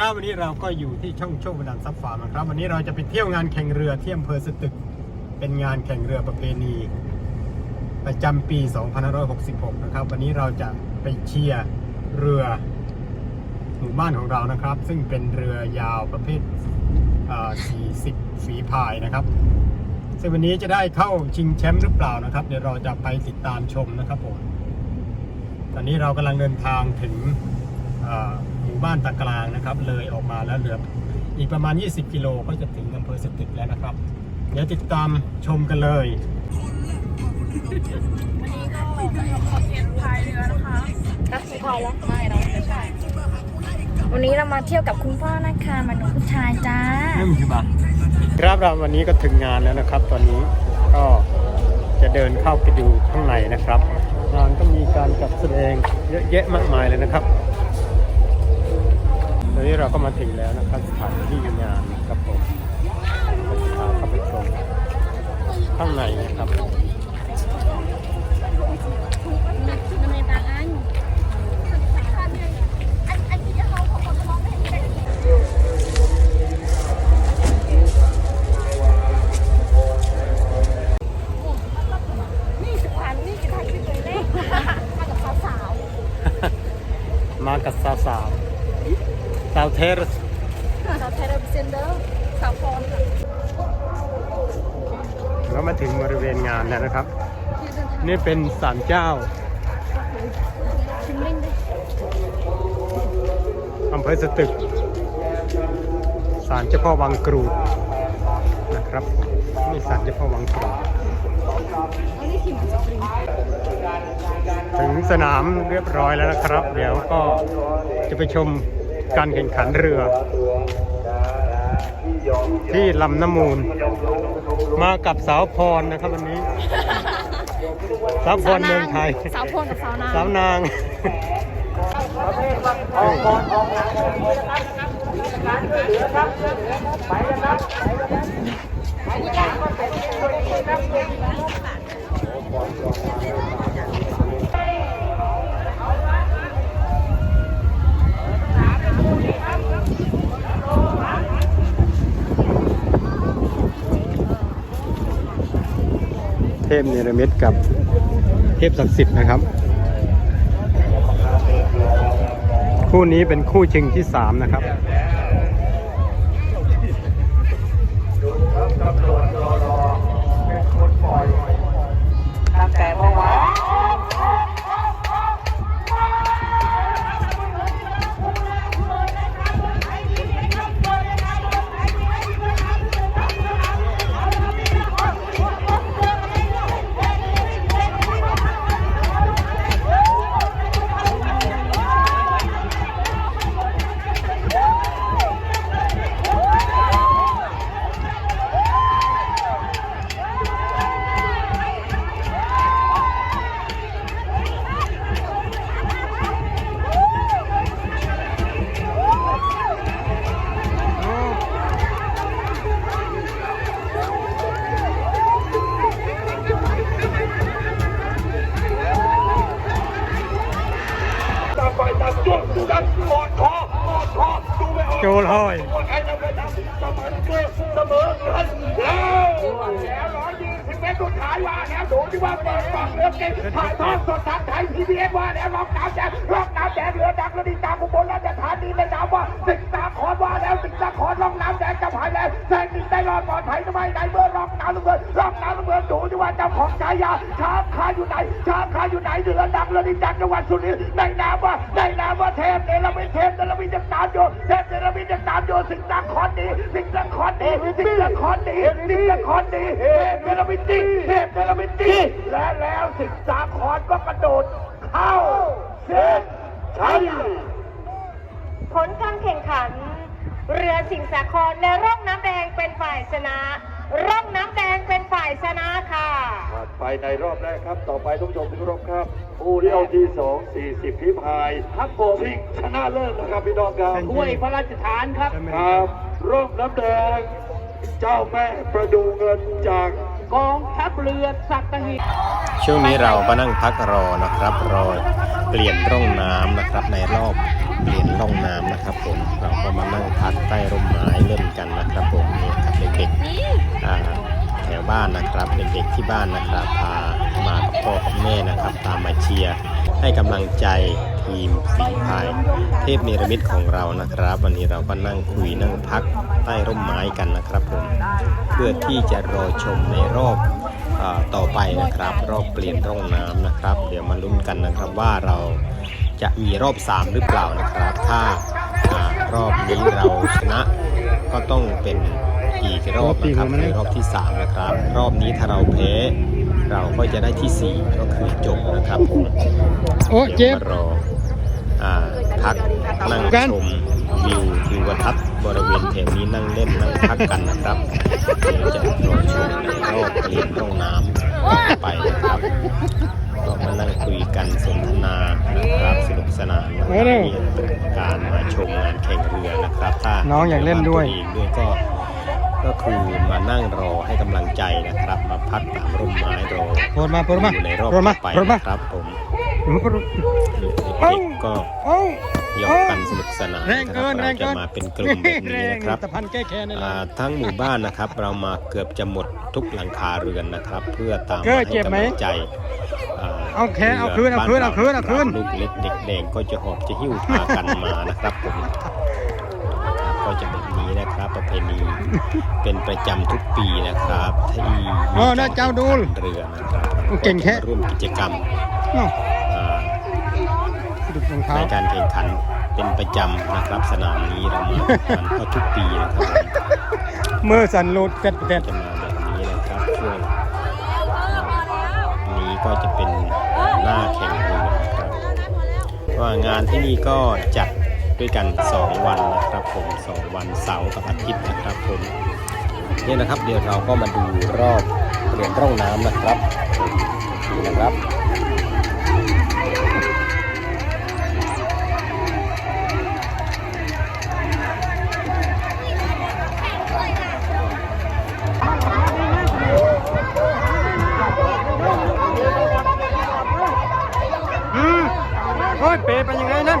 ครับวันนี้เราก็อยู่ที่ช่องโชคบันดาลซับฟาร์มครับ วันนี้เราจะไปเที่ยวงานแข่งเรือที่อำเภอสตึก เป็นงานแข่งเรือประเพณี ประจำปี2566 นะครับ วันนี้เราจะไปเชียร์เรือหมู่บ้านของเรานะครับ ซึ่งเป็นเรือยาวประเภทเอ่อ40ฝีพายนะครับ ซึ่งวันนี้จะได้เข้าชิงแชมป์หรือเปล่านะครับ เดี๋ยวเราจะไปติดตามชมนะครับผมตอนนี้เรากำลังเดินทางถึง บ้านตะกลางนะครับ เลยออกมาแล้วเหลืออีกประมาณ 20 กิโลก็จะถึงอำเภอสตึกแล้วนะครับ เดี๋ยวติดตามชมกันเลยวันนี้ก็ขอเทียนพายเรือนะคะรับสีพายแล้วไม่เราไม่ใช่วันนี้เรามาเที่ยวกับคุณพ่อนะคะมาดูผู้ชายจ้านั่นคือบ้าครับเราวันนี้ก็ถึงงานแล้วนะครับ ตอนนี้ก็จะเดินเข้าไปดูข้างในนะครับ งานก็มีการจัดแสดงเยอะแยะมากมายเลยนะครับต อนนี้เราก็มาถึงแล้วนะครับสถานที่งานนะครับผมจะพาเข้าไปชมข้างในนะครับนี่สุพรรณนี่จะถ่ายคลิปเลยเล่มากับสาวมากับ สาวสาวสาวเทรสๆสาวเทเลเซนเดอร์สาวฟอนค่ะก็มาถึงบริเวณงานแล้วนะครับ นี่เป็นศาลเจ้าชิมลิงด้วยอำเภอสตึกศาลเจ้าพ่อวังกรูดนะครับนี่ศาลเจ้าพ่อวังกรูดอันนี้ขี่มันสปริงถึงสนามเรียบร้อยแล้วนะครับ เดี๋ยวก็จะไปชม การแข่งขันเรือ ที่ลำน้ำมูล มากับสาวพรนะครับวันนี้ สาวพรเมืองไทย สาวพลกับสาวนางสาวนาง เทพเนรมิตกับเทพศักดิ์สิทธิ์นะครับ คู่นี้เป็นคู่ชิงที่ 3 นะครับ จลอยเสมอเงินแล้วแล้วร้อยยี่สิบเมตรสุดท้ายว่าแล้วดูที่ว่าเปิดปากเลือเก่งถ่ายทอดสดทางไทยทีวีเอสว่าแล้วล็อกน้ำแดงล็อกน้ำแดงเรือดังระดิตามบุบลราชธานีในนามว่าสิงตาครว่าแล้วสิงตาครล็อกน้ำแดงจะหานแล้วแซงดินได้รอดปลอดภัยทำไมในเมื่อล็อก น้ำลูกเงินล็อกน้ำลูกเงินดูที่ว่าเจ้าของฉายาช้างคาอยู่ไหนช้างคาอยู่ไหนเรือดังระดิจากจังหวัดสุรินทร์ในนามว่าในนามว่าเทพเนรมิตเทพเนรมิตจักรตามโยเทพเนรมิตจักรตามโยสิงห์สาครนี้สิงห์สาครนี้สิงห์สาครนี้สิงห์สาครนี้เทพเนรมิตจริงเทพเนรมิตจริและแล้วสิงห์สาครก็กระโดดเข้าเส้นชัยผลการแข่งขัน เรือสิงสาครในร่องน้ำแดงเป็นฝ่ายชนะ ร่องน้ำแดงเป็นฝ่ายชนะค่ะ ผ่านไปในรอบแรกครับ ต่อไปทุกผู้ชมที่เคารพครับผู้ที่เอาที่สองสี่สิบพิพายครับผมชิงชนะเลิศนะครับพี่น้องครับถ้วยพระราชทานครับ ครับร่มน้ำแดง เจ้าแม่ประดูเงินจากกองทัพเรือสัตหีบ ช่วงนี้เราก็นั่งพักรอนะครับ รอเปลี่ยนร่องน้ำนะครับในรอบเปลี่ยนร่องน้ำนะครับผมเราก็มานั่ง ที่บ้านนะครับพามากับพ่อกับแม่นะครับ ตามมาเชียร์ให้กำลังใจทีมฝีพาย เทพเนรมิตของเรานะครับ วันนี้เราก็นั่งคุยนั่งพักใต้ร่มไม้กันนะครับผมเพื่อที่จะรอชมในรอบอต่อไปนะครับ รอบเปลี่ยนร่องน้ำนะครับ เดี๋ยวมาลุ้นกันนะครับว่าเราจะมีรอบ 3 หรือเปล่านะครับ ถ้ารอบนี้เราชนะก็ต้องเป็น อีกรอบนะครับในรอบที่ 3 นะครับ รอบนี้ถ้าเราแพ้ เราก็จะได้ที่ 4 ก็คือจบนะครับผมโอ้เจ็เดี๋ยบวมารออ่าพักนั่งกันชมวิวทิวทัศน์บริเวณแถวนี้นั่งเล่นนั่งพักกันนะครับเดี๋ยวจะรอชมในรอบเปลี่ยนร่องน้ำไปนะครับก็มานั่งคุยกันสนทนานะครับสนุกสนานนะครับนี่เป็นการมาชมงานแข่งเรือนะครับถ้าน้องอยากเล่นด้วยตัวเองด้วยก็ ก็คือมานั่งรอให้กำลังใจนะครับ มาพักตามร่มไม้รอโปรดมาโปรดมาอยู่ในรอบโปรดต่มาอไปโปรดมา นะครับผมโปรดเด็กเอ้าๆก็เอ้าหยอกกันสนุกสนานแรงนะคเกิรับนแรเรางจะเกินมาเป็นกลุ่มแบบนี้นะครับแงตะพันแก้แค้นนี่แหละอ่าทั้งหมู่บ้านนะครับ เรามาเกือบจะหมดทุกหลังคาเรือนนะครับ เพื่อตามเก้มาอให้เจ็บไหมกำลังใจาเอาแขนเอาคืนเอาคืนเอาคืนเอาคืนลูกเล็กเด็กแดงก็จะหอบจะหิ้วพากันมานะครับผมนะครับก็จะแบบนี้นะครับประเพณี เป็นประจำทุกปีนะครับที่มีโอ้นะเจ้าดูเรือนะครับเก่งแค่ร่วมกิจกรรมเอ้าอ่าสะดุดรองเท้าในการแข่งขันเป็นประจำนะครับสนามนี้เรามากันก็ทุกปีนะครับมือสั่นรูดเต็ดเต็ดจะมาแบบนี้นะครับช่วงนี้ก็จะเป็นหน้าแข่งเรือนะครับว่างานที่นี่ก็จัด ด้วยกัน 2 วันนะครับผม 2 วันเสาร์กับอาทิตย์นะครับผมนี่นะครับเดี๋ยวเราก็มาดูรอบเปลี่ยนร่องน้ำนะครับนี่นะครับอืมโอ้ยเป๋เป็นยังไงนั่น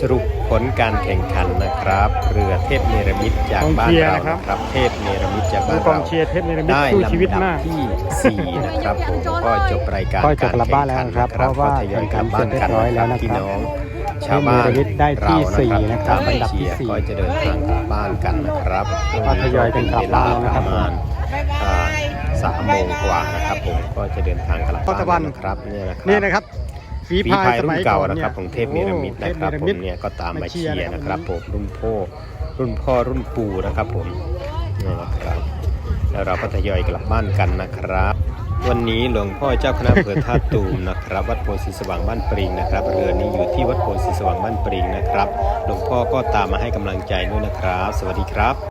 สรุปผลการแข่งขันนะครับ เรือเทพเนรมิตจากบ้านเรานะครับ เทพเนรมิตจากบ้านกองเราเชียร์เทพเนรมิตได้สู้ชีวิตลำดับมากที่4นะครับผมก็จบรายการก็จะกลับบ้านแล้วนะครับกรแข่งขัเพราะว่าก็ทยอยกลับบ้านกันแข่งขันเสร็จเรียบร้อยแล้วนะครับพี่น้องชาวบ้านเทพเนรมิตได้ที่สี่นะครับตามอันดับที่เชียร์สี่ก็จะเดินทางกลับบ้านกันนะครับก็ทยอยกันกลับบ้านแล้วนะครับเวลาประมาณอ่าสามโมงกว่านะครับผมก็จะเดินทางกลับปัจจุบับ้านนนะครับเนี่ยนะครับนี่นะครับ ฝีฝีพายพายสรุ่มันยเก่าก่อนนะเนี่คยรับของเทพเนรมิตนะครับโอ้ผมเทพเนี่ยก็ตามมามาเชีเชียร์ยร์นะครับนะครับผมรุ่นพ่อรุ่นพ่อรุ่นปู่นะครับผมนี่นะครับแล้วเราก็ทยอยกลับบ้านกันนะครับ วันนี้หลวงพ่อเจ้าคณะอำเภอท่าตูมนะครับ วัดโพธิ์ศรีสว่างบ้านปริงนะครับ เรือนี้อยู่ที่วัดโพธิ์ศรีสว่างบ้านปริงนะครับ หลวงพ่อก็ตามมาให้กำลังใจด้วยนะครับ สวัสดีครับ